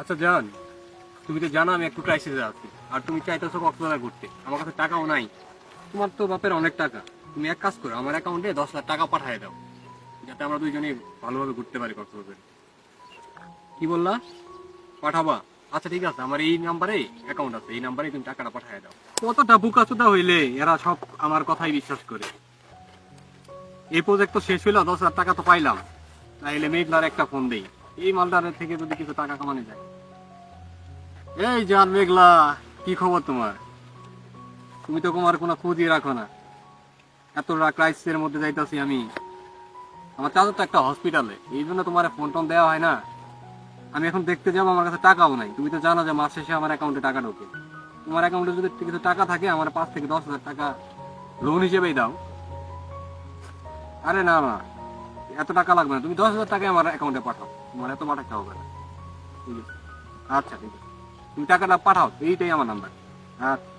আচ্ছা জান, তুমি তো জানো আমি একটু ক্রাইসিসে আছি। আর তুমি চাইতেছো কক্সবাজার ঘুরতে। আমার কাছে টাকাও নাই। তোমার তো বাপের অনেক টাকা। তুমি এক কাজ করো, আমার অ্যাকাউন্টে দশ লাখ টাকা পাঠিয়ে দাও। যাতে আমরা দুইজনে ভালোভাবে ঘুরতে পারি কক্সবাজার। কি বললা? পাঠাবা। আচ্ছা ঠিক আছে, আমার এই নাম্বারে অ্যাকাউন্ট আছে। এই নাম্বারে তুমি টাকাটা পাঠিয়ে দাও। কতটা বুকাচুদা হইলে এরা সব আমার কথাই বিশ্বাস করে। এই প্রজেক্ট তো শেষ হইল, দশ হাজার টাকা তো পাইলাম। তাইলে মেঘলার একটা ফোন দেই। এই মালটার থেকে যদি কিছু টাকা কামানো যায়। এই জান মেঘলা, কি খবর তোমার? তুমি তো তোমার কোনো খোঁজই রাখো না। এতটা ক্রাইসিসের মধ্যে যাইতাছি আমি। আমার চাচা তো একটা হসপিটালে এই জন্য তোমার ফোন টোন দেওয়া হয় না। আমি এখন দেখতে যাব, আমার কাছে টাকাও নাই। তুমি তো জানো যে মাস শেষে আমার অ্যাকাউন্টে টাকা ঢোকে। তোমার অ্যাকাউন্টে যদি কিছু টাকা থাকে, আমার পাঁচ থেকে দশ হাজার টাকা লোন হিসেবেই দাও। আরে না না। এত টাকা লাগবে না। তুমি দশ হাজার টাকা আমার অ্যাকাউন্টে পাঠাও। তোমার এত পাঠাতে হবে না। আচ্ছা ঠিক আছে। তুমি টাকাটা পাঠাও, এইটাই আমার নাম্বার আচ্ছা।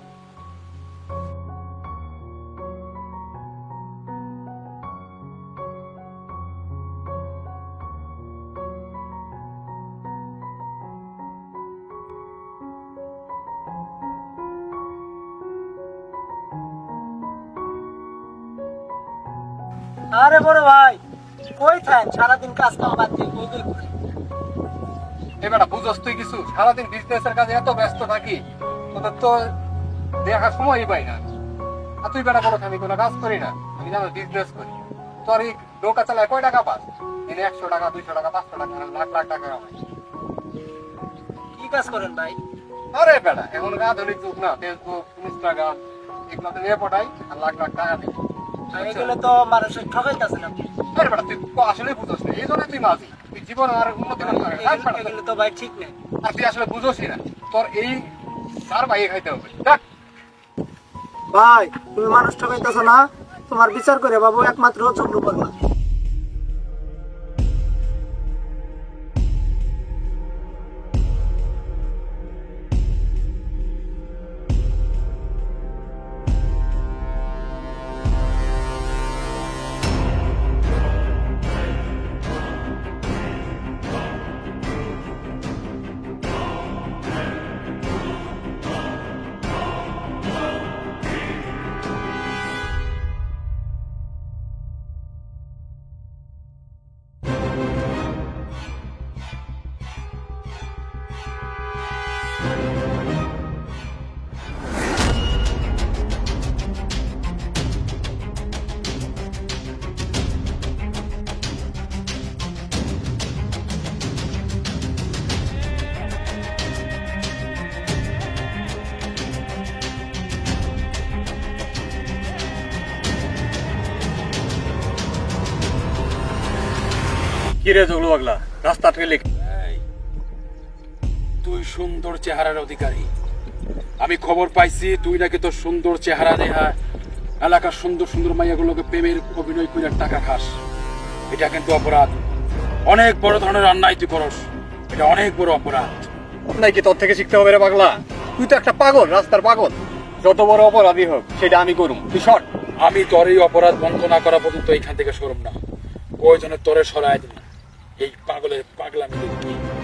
আরে বড় ভাই! কই থাকেন সারাদিন কাজ কাম বাদ দিয়ে কই কই ঘুরেন? এবার বুঝস তুই কিছু? সারাদিন বিজনেসের কাজে এত ব্যস্ত থাকি তোদের তো দেখার সময়ই পাই না। আর তুই বেটা বলো আমি কোনো কাজ করি না। আমি জানো বিজনেস করি। তোর এই নৌকা চালায় কয় টাকা পাস? দিনে একশো টাকা দুইশো টাকা পাঁচশো টাকা লাখ লাখ টাকা কামাই কি কাজ করেন ভাই? আরে বেটা এখন আধুনিক যুগ না ফেসবুক ইনস্টাগ্রাম এগুলো তো নিয়ে পড়াই আর লাখ লাখ টাকা দিই। আর এগুলো তো মানুষের ঠকাইতেছেন আপনি আরে বেটা তুই আসলে বুঝোস না এই জন্য তুই মাঝি। তুই জীবন আর উন্নতি করতে পারবি এগুলো- তো ভাই ঠিক নেই। আর তুই আসলে বুঝোসই না তোর এই সার খাইতে হবে। দেখ ভাই তুমি মানুষ ঠকাইতেছ না? তোমার বিচার করে বাবু একমাত্র চক্র করবা কি রে জগলু পাগলা রাস্তা তুই সুন্দর চেহারার অধিকারী। আমি খবর পাইছি তুই নাকি তোর সুন্দর চেহারা এলাকার সুন্দর সুন্দর মাইয়াগুলোকে প্রেমের অভিনয় করে টাকা খাস। এটা কিন্তু অপরাধ। অনেক বড় ধরনের অন্যায় তুই করস। এটা অনেক বড় অপরাধ। নাকি তোর থেকে শিখতে হবে রে পাগলা? তুই তো একটা পাগল রাস্তার পাগল। যত বড় অপরাধী হোক সেটা আমি করুম। তুই আমি তোর এই অপরাধ বন্ধ না করা পর্যন্ত এইখান থেকে সরব না। প্রয়োজনে তোরে সরাই দিন এই পাগলের পাগলামি দেখি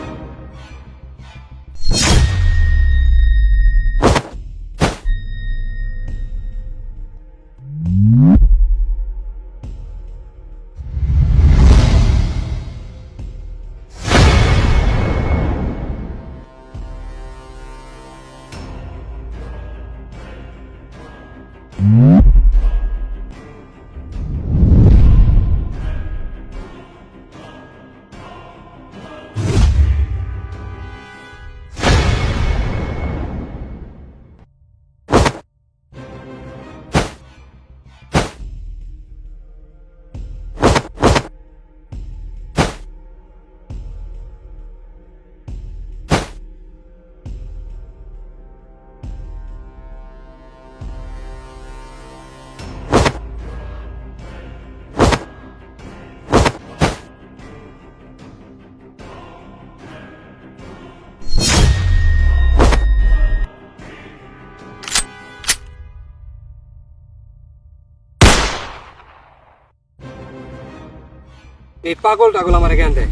এই পাগল টাগল আমার এখান দেয়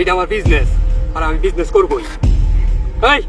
এটা আমার বিজনেস আর আমি বিজনেস করবোই। এই